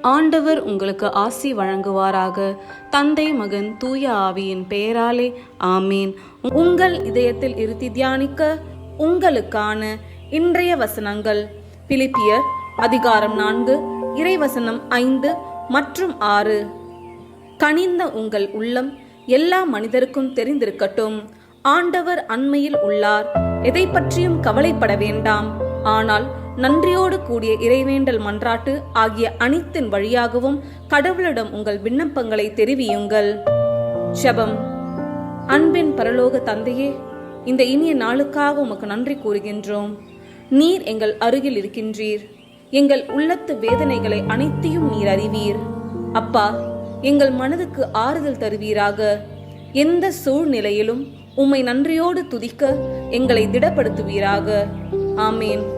ஆண்டவர் உங்களுக்கு ஆசி வழங்குவாராக. தந்தை மகன் தூய ஆவியின் பெயராலே ஆமீன். உங்கள் இதயத்தில் இருத்தி தியானிக்க உங்களுக்கான இன்றைய வசனங்கள். பிலிப்பியர் அதிகாரம் நான்கு இறைவசனம் ஐந்து மற்றும் ஆறு. கனிந்த உங்கள் உள்ளம் எல்லா மனிதருக்கும் தெரிந்திருக்கட்டும். ஆண்டவர் அண்மையில் உள்ளார். எதை பற்றியும் கவலைப்பட வேண்டாம். ஆனால் நன்றியோடு கூடிய இறைவேண்டல் மன்றாட்டு ஆகிய அனைத்தின் வழியாகவும் கடவுளிடம் உங்கள் விண்ணப்பங்களை தெரிவியுங்கள். ஷபம் அன்பின் பரலோக தந்தையே இந்த இனிய நாளுக்காக உமக்கு நன்றி கூறுகின்றோம். நீர் எங்கள் அருகில் இருக்கின்றீர். எங்கள் உள்ளத்து வேதனைகளை அனைத்தையும் நீர் அறிவீர். அப்பா எங்கள் மனதுக்கு ஆறுதல் தருவீராக. எந்த சூழ்நிலையிலும் உம்மை நன்றியோடு துதிக்க எங்களை திடப்படுத்துவீராக. ஆமேன்.